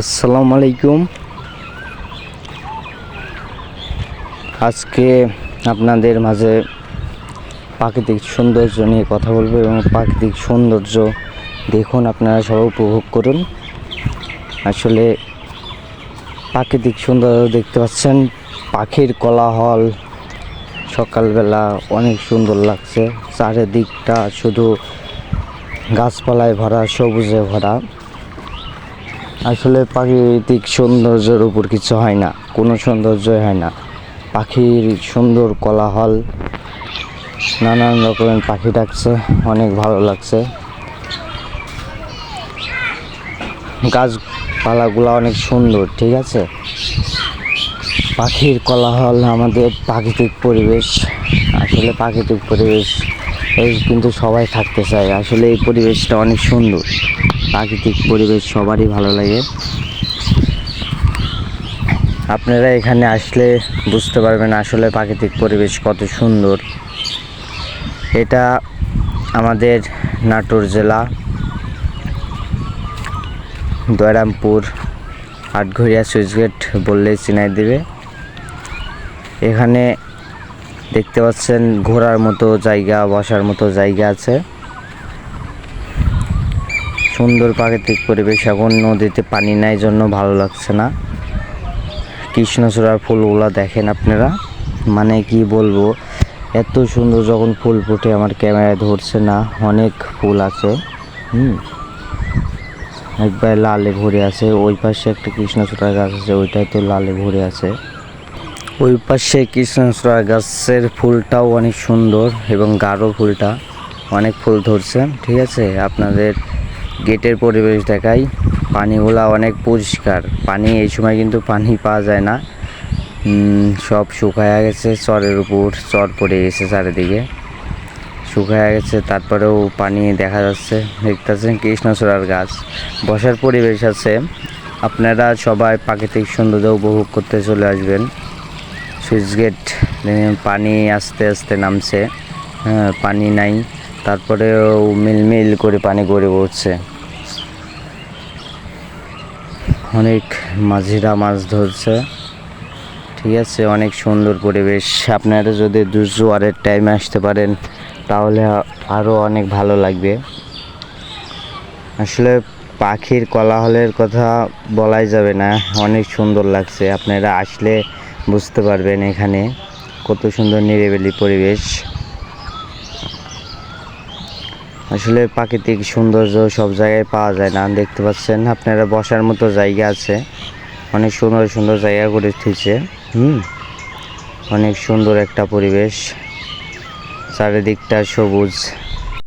আসসালামু আলাইকুম। আজকে আপনাদের মাঝে প্রাকৃতিক সৌন্দর্য নিয়ে কথা বলব এবং প্রাকৃতিক সৌন্দর্য দেখুন আপনারা সবাই উপভোগ করুন। আসলে প্রাকৃতিক সৌন্দর্য দেখতে পাচ্ছেন, পাখির কোলাহল, সকালবেলা অনেক সুন্দর লাগছে, চারিদিকটা শুধু গাছপালায় ভরা, সবুজে ভরা। আসলে প্রাকৃতিক সৌন্দর্যের উপর কিছু হয় না, কোনো সৌন্দর্যই হয় না। পাখির সুন্দর কোলাহল, নানান রকমের পাখি ডাকছে, অনেক ভালো লাগছে। গাছপালাগুলো অনেক সুন্দর, ঠিক আছে? পাখির কোলাহল, আমাদের প্রাকৃতিক পরিবেশ, আসলে প্রাকৃতিক পরিবেশ কিন্তু সবাই থাকতে চায়। আসলে এই পরিবেশটা অনেক সুন্দর। প্রাকৃতিক পরিবেশ সবারই ভালো লাগে। আপনারা এখানে আসলে বুঝতে পারবেন আসলে প্রাকৃতিক পরিবেশ কত সুন্দর। এটা আমাদের নাটোর জেলা, দয়রামপুর, আটঘরিয়া সুইচগেট বললেই চিনাই দেবে। এখানে দেখতে পাচ্ছেন ঘোরার মতো জায়গা, বসার মতো জায়গা আছে। সুন্দর প্রাকৃতিক পরিবেশ এখন নদীতে পানি নাই, জন্য ভালো লাগছে না। কৃষ্ণচূড়ার ফুলগুলো দেখেন আপনারা। মানে কি বলব, এত সুন্দর যখন ফুল ফুটে আমার ক্যামেরায় ধরছে না, অনেক ফুল আছে, হুম। একবার লালে ভরে আছে, ওই পাশে একটা কৃষ্ণচূড়া গাছ আছে, ওইটাই তো লালে ভরে আছে। ওই পাশে কৃষ্ণচূড়া গাছের ফুলটাও অনেক সুন্দর, এবং গাঢ় ফুলটা, অনেক ফুল ধরছে, ঠিক আছে? আপনাদের গেটের পরিবেশ দেখাই। পানিগুলা অনেক পরিষ্কার। পানি এই সময় কিন্তু পানি পাওয়া যায় না। সব শুকায়া গেছে চরের উপর। চর পড়ে গেছে চারিদিকে। শুকায়া গেছে, তারপরেও পানি দেখা যাচ্ছে। দেখতেছেন কৃষ্ণচূড়ার গাছ। বসার পরিবেশ আছে। আপনারা সবাই প্রাকৃতিক সৌন্দর্য উপভোগ করতে চলে আসবেন। সুইচ গেট, পানি আস্তে আস্তে নামছে। হ্যাঁ পানি নাই। তারপরেও মিলমিল করে পানি গড়ে পড়ছে অনেক মাঝিরা মাছ ধরছে। ঠিক আছে, অনেক সুন্দর পরিবেশ। আপনারা যদি দুজোয়ারের টাইমে আসতে পারেন, তাহলে আরও অনেক ভালো লাগবে। আসলে পাখির কোলাহলের কথা বলাই যাবে না। অনেক সুন্দর লাগছে। আপনারা আসলে বুঝতে পারবেন এখানে কত সুন্দর নিরিবিলি পরিবেশ। আসলে প্রাকৃতিক সৌন্দর্য সব জায়গায় পাওয়া যায় না। দেখতে পাচ্ছেন, আপনারা বসার মতো জায়গা আছে। অনেক সুন্দর সুন্দর জায়গা করে উঠেছে। হুম, অনেক সুন্দর একটা পরিবেশ। চারিদিকটা সবুজ।